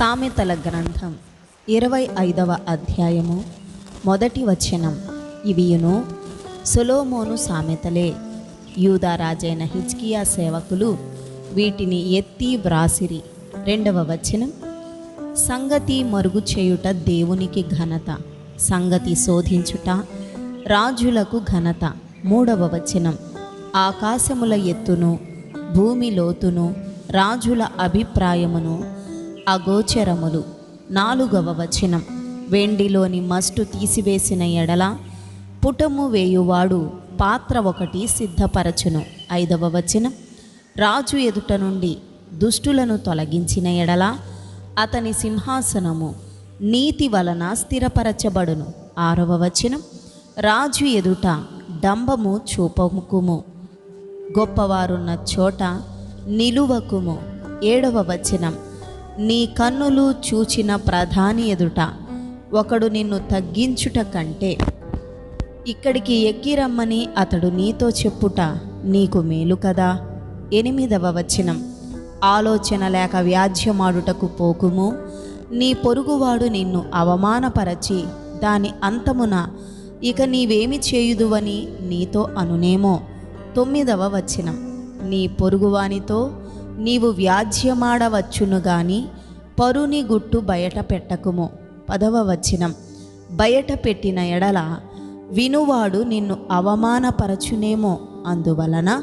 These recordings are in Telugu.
సామెతల గ్రంథం ఇరవై ఐదవ అధ్యాయము మొదటి వచనం. ఇవియును సొలోమోను సామెతలే. యూదారాజైన హిజ్కియా సేవకులు వీటిని ఎత్తి వ్రాసిరి. రెండవ వచనం. సంగతి మరుగు చేయుట దేవునికి ఘనత సంగతి శోధించుట రాజులకు ఘనత. మూడవ వచనం. ఆకాశముల ఎత్తును భూమి లోతును రాజుల అభిప్రాయమును అగోచరములు. నాలుగవ వచనం. వెండిలోని మస్టు తీసివేసిన ఎడల పుటము వేయువాడు పాత్ర ఒకటి సిద్ధపరచును. ఐదవ వచనం. రాజు ఎదుట నుండి దుష్టులను తొలగించిన ఎడల అతని సింహాసనము నీతి వలన స్థిరపరచబడును. ఆరవ వచనం. రాజు ఎదుట డంబము చూపముకుము గొప్పవారున్న చోట నిలువకుము. ఏడవ వచనం. నీ కన్నులు చూచిన ప్రధాని ఎదుట ఒకడు నిన్ను తగ్గించుట కంటే ఇక్కడికి ఎక్కిరమ్మని అతడు నీతో చెప్పుట నీకు మేలు కదా? ఎనిమిదవ వచనం. ఆలోచన లేక వ్యాధ్యమాడుటకు పోకుము. నీ పొరుగువాడు నిన్ను అవమానపరచి దాని అంతమున ఇక నీవేమి చేయుదువని నీతో అనునేమో. తొమ్మిదవ వచనం. నీ పొరుగువానితో నీవు వ్యాజ్యమాడవచ్చును గాని పరుని గుట్టు బయట పెట్టకుము. పదవ వచనం. బయట పెట్టిన ఎడల వినువాడు నిన్ను అవమానపరచునేమో. అందువలన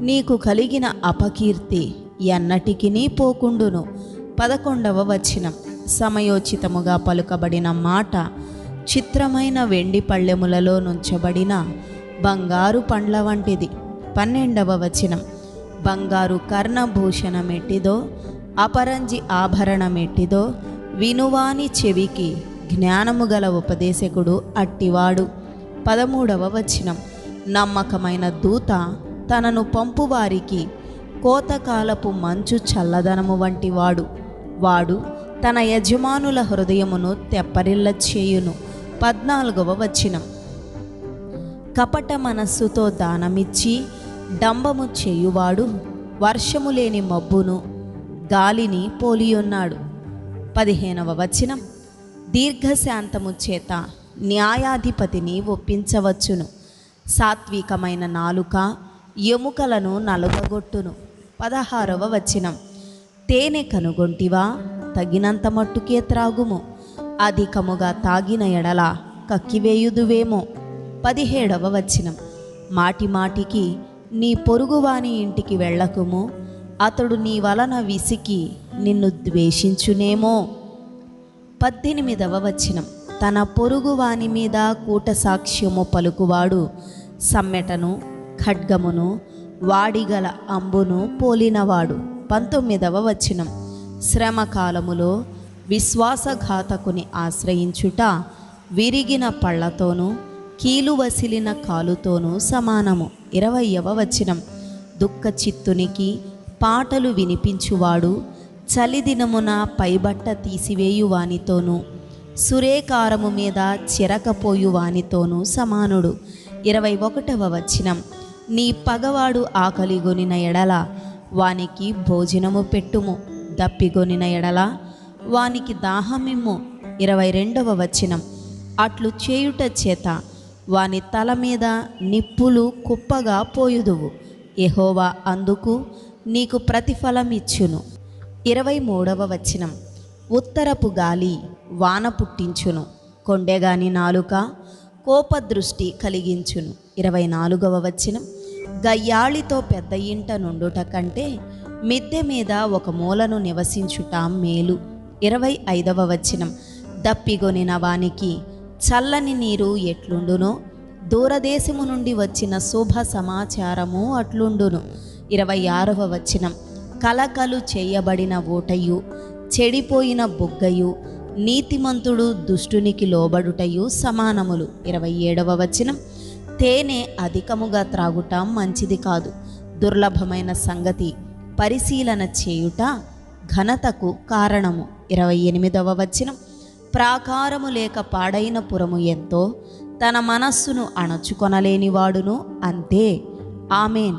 నీకు కలిగిన అపకీర్తి ఎన్నటికినీ పోకుండును. పదకొండవ వచనం. సమయోచితముగా పలుకబడిన మాట చిత్రమైన వెండి పళ్ళెములలో నుంచబడిన బంగారు పండ్ల వంటిది. పన్నెండవ వచనం. బంగారు కర్ణభూషణమెట్టిదో అపరంజి ఆభరణమెట్టిదో వినువాని చెవికి జ్ఞానము గల ఉపదేశకుడు అట్టివాడు. పదమూడవ వచనం. నమ్మకమైన దూత తనను పంపువారికి కోతకాలపు మంచు చల్లదనము వంటి వాడు వాడు తన యజమానుల హృదయమును తెప్పరిల్ల చేయును. పద్నాలుగవ వచనం. కపట మనస్సుతో దానమిచ్చి డంబము చేయువాడు వర్షము లేని మబ్బును గాలిని పోలియున్నాడు. పదిహేనవ వచనం. దీర్ఘశాంతము చేత న్యాయాధిపతిని ఒప్పించవచ్చును. సాత్వికమైన నాలుక ఎముకలను నలుగగొట్టును. పదహారవ వచనం. తేనె కనుగొంటివా తగినంత మట్టుకే త్రాగుము. అధికముగా తాగిన ఎడల కక్కివేయుదువేమో. పదిహేడవ వచనం. మాటి మాటికి నీ పొరుగువాని ఇంటికి వెళ్ళకుము. అతడు నీ వలన విసికి నిన్ను ద్వేషించునేమో. పద్దెనిమిదవ వచనం. తన పొరుగువాని మీద కూట సాక్ష్యము పలుకువాడు. సమ్మెటను ఖడ్గమును వాడిగల అంబును పోలినవాడు. పంతొమ్మిదవ వచనం. శ్రమ కాలములో విశ్వాసఘాతకుని ఆశ్రయించుట విరిగిన పళ్ళతోనూ కీలు వసిలిన కాలుతోనూ సమానము. ఇరవయవ వచనం. దుఃఖ చిత్తునికి పాటలు వినిపించువాడు చలిదినమున పైబట్ట తీసివేయు వానితోనూ సురేకారము మీద చిరకపోయు వానితోనూ సమానుడు. ఇరవై ఒకటవ వచనం. నీ పగవాడు ఆకలిగొనిన ఎడల వానికి భోజనము పెట్టుము. దప్పిగొనిన ఎడల వానికి దాహమిమ్ము. ఇరవై రెండవ వచనం. అట్లు చేయుట చేత వాని తల మీద నిప్పులు కుప్పగా పోయుదువు. ఎహోవా అందుకు నీకు ప్రతిఫలం ఇచ్చును. ఇరవై మూడవ వచనం. ఉత్తరపు గాలి వాన పుట్టించును. కొండెగాని నాలుక కోపదృష్టి కలిగించును. ఇరవై నాలుగవ వచనం. గయ్యాళితో పెద్ద ఇంట నుండుట కంటే మిద్దె మీద ఒక మూలను నివసించుట మేలు. ఇరవై ఐదవ వచనం. దప్పిగొనిన వానికి చల్లని నీరు ఎట్లుండునో? దూరదేశము నుండి వచ్చిన శుభ సమాచారము అట్లుండును. ఇరవై ఆరవ వచనం. కలకలు చేయబడిన ఓటయు చెడిపోయిన బుగ్గయు నీతిమంతుడు దుష్టునికి లోబడుటయు సమానములు. ఇరవై ఏడవ వచనం. తేనె అధికముగా త్రాగుట మంచిది కాదు. దుర్లభమైన సంగతి పరిశీలన చేయుట ఘనతకు కారణము. ఇరవై ఎనిమిదవ వచనం. ప్రాకారము లేక పాడైన పురము ఎంతో తన మనస్సును అణచుకొనలేనివాడును అంతే ఆమెన్.